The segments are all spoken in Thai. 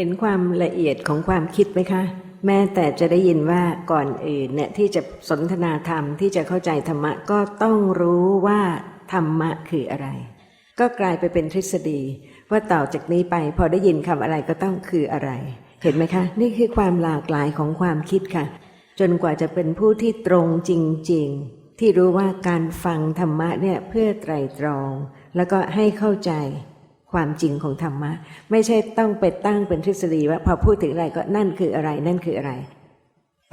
เห็นความละเอียดของความคิดไหมคะ แม้แต่จะได้ยินว่าก่อนอื่นเนี่ยที่จะสนทนาธรรมที่จะเข้าใจธรรมะก็ต้องรู้ว่าธรรมะคืออะไร ก็กลายไปเป็นทฤษฎี ว่าต่อจากนี้ไปพอได้ยินคำอะไรก็ต้องคืออะไร เห็นไหมคะ นี่คือความหลากหลายของความคิดค่ะ จนกว่าจะเป็นผู้ที่ตรงจริง ๆ ที่รู้ว่าการฟังธรรมะเนี่ยเพื่อไตรตรอง แล้วก็ให้เข้าใจ ความจริงของธรรมะ ไม่ใช่ต้องไปตั้งเป็นทฤษฎีว่าพอพูดถึงอะไรก็นั่นคืออะไร นั่นคืออะไร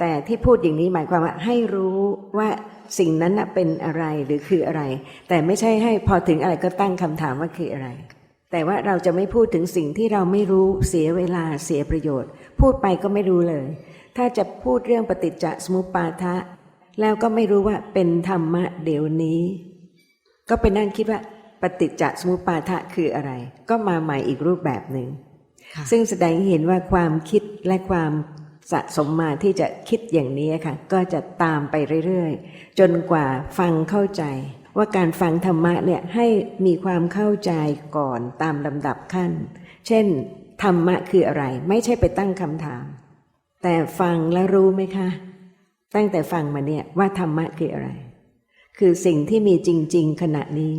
แต่ที่พูดอย่างนี้หมายความว่าให้รู้ว่าสิ่งนั้นเป็นอะไรหรือคืออะไร แต่ไม่ใช่ให้พอถึงอะไรก็ตั้งคำถามว่าคืออะไร แต่ว่าเราจะไม่พูดถึงสิ่งที่เราไม่รู้เสียเวลาเสียประโยชน์ พูดไปก็ไม่รู้เลย ถ้าจะพูดเรื่องปฏิจจสมุปบาทะแล้วก็ไม่รู้ว่าเป็นธรรมะเดี๋ยวนี้ ก็ไปนั่งคิดว่า ฏิจจสมุปบาทะคืออะไร ก็มาใหม่อีกรูปแบบหนึ่งค่ะซึ่งแสดงให้เห็นว่าความคิดและความสะสมมาที่จะคิดอย่างนี้ค่ะ ก็จะตามไปเรื่อยๆ จนกว่าฟังเข้าใจ ว่าการฟังธรรมะเนี่ยให้มีความเข้าใจก่อนตามลำดับขั้น เช่น ธรรมะคืออะไร ไม่ใช่ไปตั้งคำถาม แต่ฟังแล้วรู้ไหมคะ ตั้งแต่ฟังมาเนี่ยว่าธรรมะคืออะไร คือสิ่งที่มีจริง ๆ ขณะนี้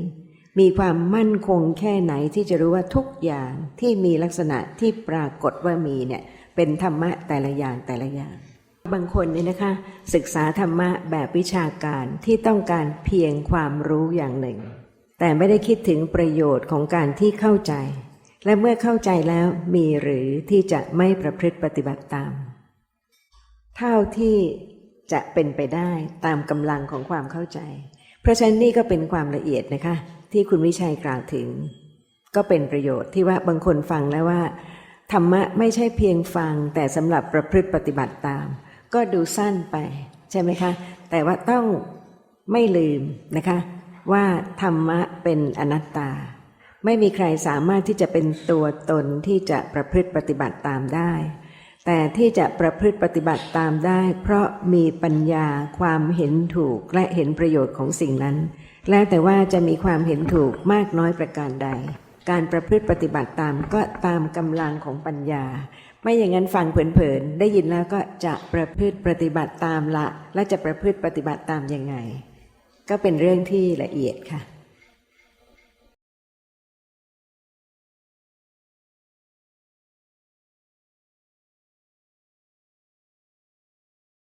มีความมั่นคงแค่ไหนที่จะรู้ว่าทุกอย่างที่มีลักษณะที่ปรากฏว่ามีเนี่ยเป็นธรรมะแต่ละอย่างแต่ละอย่าง บางคนเนี่ยนะคะ ศึกษาธรรมะแบบวิชาการที่ต้องการเพียงความรู้อย่างหนึ่ง แต่ไม่ได้คิดถึงประโยชน์ของการที่เข้าใจ และเมื่อเข้าใจแล้วมีหรือที่จะไม่ประพฤติปฏิบัติตาม เท่าที่จะเป็นไปได้ตามกำลังของความเข้าใจ เพราะฉะนั้นนี่ก็เป็นความละเอียดนะคะ ที่คุณวิชัยกล่าวถึง ก็เป็นประโยชน์ที่ว่าบางคนฟังแล้วว่า ธรรมะไม่ใช่เพียงฟัง แต่สำหรับประพฤติปฏิบัติตาม ก็ดูสั้นไป ใช่ไหมคะ แต่ว่าต้องไม่ลืมนะคะ ว่าธรรมะเป็นอนัตตา ไม่มีใครสามารถที่จะเป็นตัวตนที่จะประพฤติปฏิบัติตามได้ แต่ที่จะประพฤติปฏิบัติตามได้ เพราะมีปัญญาความเห็นถูกและเห็นประโยชน์ของสิ่งนั้น แล้วแต่ว่าจะมีความเห็นถูกมากน้อยประการใด การประพฤติปฏิบัติตามก็ตามกำลังของปัญญา ไม่อย่างนั้นฟังเผินๆได้ยินแล้วก็จะประพฤติปฏิบัติตามละ และจะประพฤติปฏิบัติตามยังไง ก็เป็นเรื่องที่ละเอียดค่ะ